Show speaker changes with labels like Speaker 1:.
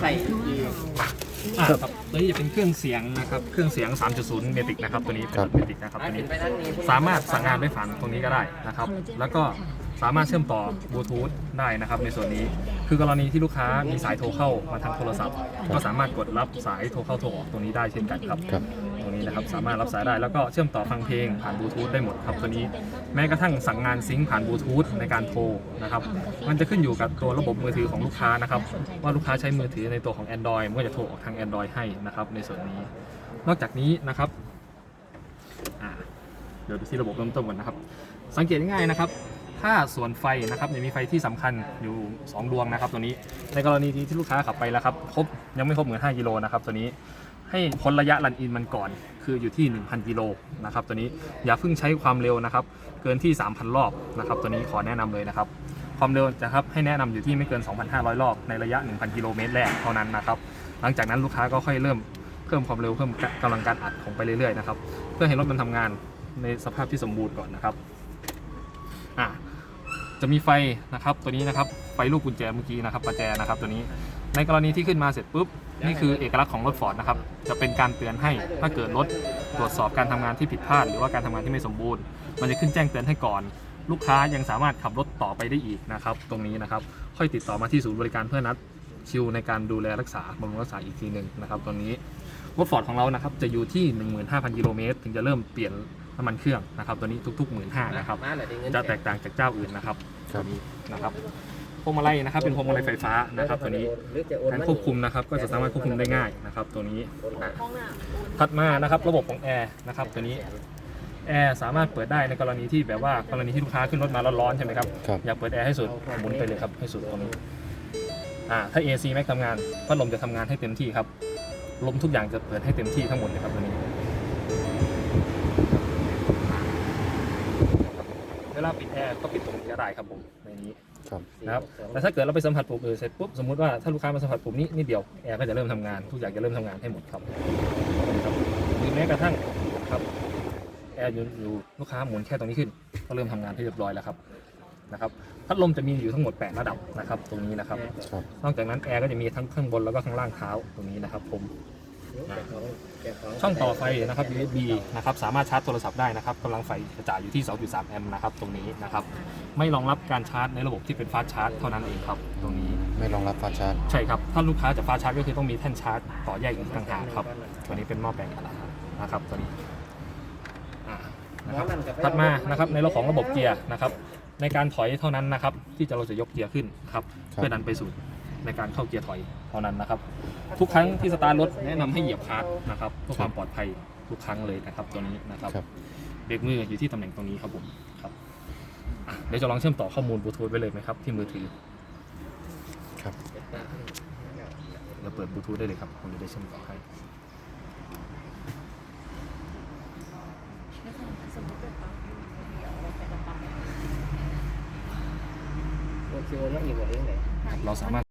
Speaker 1: ใส่อีก
Speaker 2: อ่าครับตัวนี้จะเป็นเครื่องเสียงนะครับ เครื่องเสียง 3.0 เมติกนะครับ ตัวนี้เป็นเมติกนะครับตัวนี้ สามารถสั่งงานด้วยฝันตรงนี้ก็ได้นะครับ แล้วก็สามารถเชื่อมต่อบลูทูธได้นะครับในส่วนนี้ คือกรณีที่ลูกค้ามีสายโทรเข้ามาทางโทรศัพท์ ก็สามารถกดรับสายโทรเข้าโทรออกตรงนี้ได้เช่นกันครับ
Speaker 3: รบ
Speaker 2: นี้นะครับสามารถรับสายได้แล้วก็เชื่อมต่อฟังเพลงผ่านบลูทูธได้หมดครับตัวนี้ แม้กระทั่งสั่งงานซิงค์ผ่านบลูทูธในการโทรนะครับมันจะขึ้นอยู่กับตัวระบบมือถือของลูกค้านะครับว่าลูกค้าใช้มือถือในตัวของ Android มันก็จะโทรออกทาง Android ให้นะครับในส่วนนี้ นอกจากนี้นะครับเดี๋ยวดูที่ระบบเริ่มต้นก่อนนะครับ สังเกตง่ายๆนะครับถ้าส่วนไฟนะครับจะมีไฟที่สำคัญอยู่ 2 ดวงนะครับตัวนี้ ในกรณีที่ลูกค้าขับไปแล้วครับครบยังไม่ครบเหมือน5กิโลนะครับตัวนี้ ให้พ้นระยะรันอินมันก่อน คืออยู่ที่ 1,000 กิโลนะครับตัวนี้อย่าเพิ่งใช้ความเร็วนะครับ เกินที่ 3,000 รอบนะครับ ตัวนี้ขอแนะนำเลยนะครับ ความเร็วจะครับให้แนะนำอยู่ที่ไม่เกิน 2,500 รอบในระยะ 1,000 กิโลเมตรแรกเท่านั้นนะครับ หลังจากนั้นลูกค้าก็ค่อยเริ่มเพิ่มความเร็วเพิ่มกำลังการอัดของไปเรื่อยๆนะครับเพื่อให้รถมันทำงานในสภาพที่สมบูรณ์ก่อนนะครับอะ จะมีไฟนะครับตัวนี้นะครับไฟลูกกุญแจเมื่อกี้นะครับประแจนะครับตัวนี้ ในกรณีที่ขึ้นมาเสร็จปุ๊บนี่คือเอกลักษณ์ของรถฟอร์ดนะครับจะเป็นการเตือนให้ถ้าเกิดรถตรวจสอบการทำงานที่ผิดพลาด หรือว่าการทำงานที่ไม่สมบูรณ์ มันจะขึ้นแจ้งเตือนให้ก่อน ลูกค้ายังสามารถขับรถต่อไปได้อีกนะครับตรงนี้นะครับค่อยติดต่อมาที่ศูนย์บริการเพื่อนัดคิวในการดูแลรักษาบำรุงรักษาอีกทีหนึ่งนะครับตรงนี้รถฟอร์ดของเรานะครับจะอยู่ที่ 15,000กิโลเมตรถึงจะเริ่มเปลี่ยน น้ำมันเครื่องนะครับ ตัวนี้ทุกๆ1 5ื่นนะครับ
Speaker 1: มาเลยได้เงิน
Speaker 2: จะแตกต่างจากเจ้าอื่นนะครับ
Speaker 3: ครับ
Speaker 2: ตัวนี้นะครับพวงมาลัยนะครับเป็นพวงมาลัยไฟฟ้านะครับตัวนี้
Speaker 1: หรือจะโอน
Speaker 2: การควบคุมนะครับก็จะสามารถควบคุมได้ง่ายนะครับ ตัวนี้ถัดมานะครับระบบของแอร์นะครับตัวนี้แอร์สามารถเปิดได้ในกรณีที่แบบว่ากรณีที่ลูกค้าขึ้นรถมาร้อนๆใช่ไหมครับ
Speaker 3: ครับ
Speaker 2: อยากเปิดแอร์ให้สุดหมุนไปเลยครับให้สุดตรงนี้อ่าถ้า AC Max ทำงานพัดลมจะทำงานให้เต็มที่ครับลมทุกอย่างจะเปิดให้เต็มที่ทั้งหมดเลยครับตัวนี้ วลาปิดแอร์ก็ปิดตรงนี้ก็ได้ครับผมในนี้
Speaker 3: ครับ
Speaker 2: นะครับแต่ถ้าเกิดเราไปสัมผัสปุ่มอื่นเสร็จปุ๊บสมมติว่าถ้าลูกค้ามาสัมผัสปุ่มนี้นิดเดียวแอร์ก็จะเริ่มทำงานทุกอย่างจะเริ่มทำงานให้หมดครับครับหรือแม้กระทั่งครับแอร์อยู่อยู่ลูกค้าหมุนแค่ตรงนี้ขึ้น ก็เริ่มทำงานให้เรียบร้อยแล้วครับนะครับพัดลมจะมีอยู่ทั้งหมด 8 ระดับนะครับ ตรงนี้นะครับ
Speaker 3: ครับ
Speaker 2: นอกจากนั้นแอร์ก็จะมีทั้งข้างบนแล้วก็ข้างล่างเท้าตรงนี้นะครับผม ช่องต่อไฟนะครับ USB นะครับสามารถชาร์จโทรศัพท์ได้นะครับกำลังไฟกระจายอยู่ที่ 2.3 แอมป์นะครับตรงนี้นะครับไม่รองรับการชาร์จในระบบที่เป็นฟาสต์ชาร์จเท่านั้นเองครับตรงนี้
Speaker 3: ไม่รองรับฟาสต์ชาร์จ
Speaker 2: ใช่ครับถ้าลูกค้าจะฟาสต์ชาร์จก็คือต้องมีแท่นชาร์จต่อแยกอีกต่างหากครับตัวนี้เป็นหม้อแปลงอัตรานะครับตัวนี้อ่านะครับถัดมานะครับในเรื่องของระบบเกียร์นะครับในการถอยเท่านั้นนะครับที่จะเราจะยกเกียร์ขึ้นครับ
Speaker 3: ครับ
Speaker 2: เพื่อดันไปสู่ ในการเข้าเกียร์ถอยเท่านั้นนะครับ ทุกครั้งที่สตาร์ทรถแนะนำให้เหยียบคลัตช์นะครับเพื่อความปลอดภัยทุกครั้งเลยนะครับตัวนี้นะครับ
Speaker 3: ครับ
Speaker 2: เบรกมืออยู่ที่ตำแหน่งตรงนี้ครับผมครับอะเดี๋ยวจะลองเชื่อมต่อข้อมูลบลูทูธไว้เลยไหมครับที่มือถือ
Speaker 3: ครับ
Speaker 2: เราเปิดบลูทูธได้เลยครับผมจะได้เชื่อมต่อให้
Speaker 1: โอเคโอนมาอีกหมดเองเลย
Speaker 2: เราสามารถ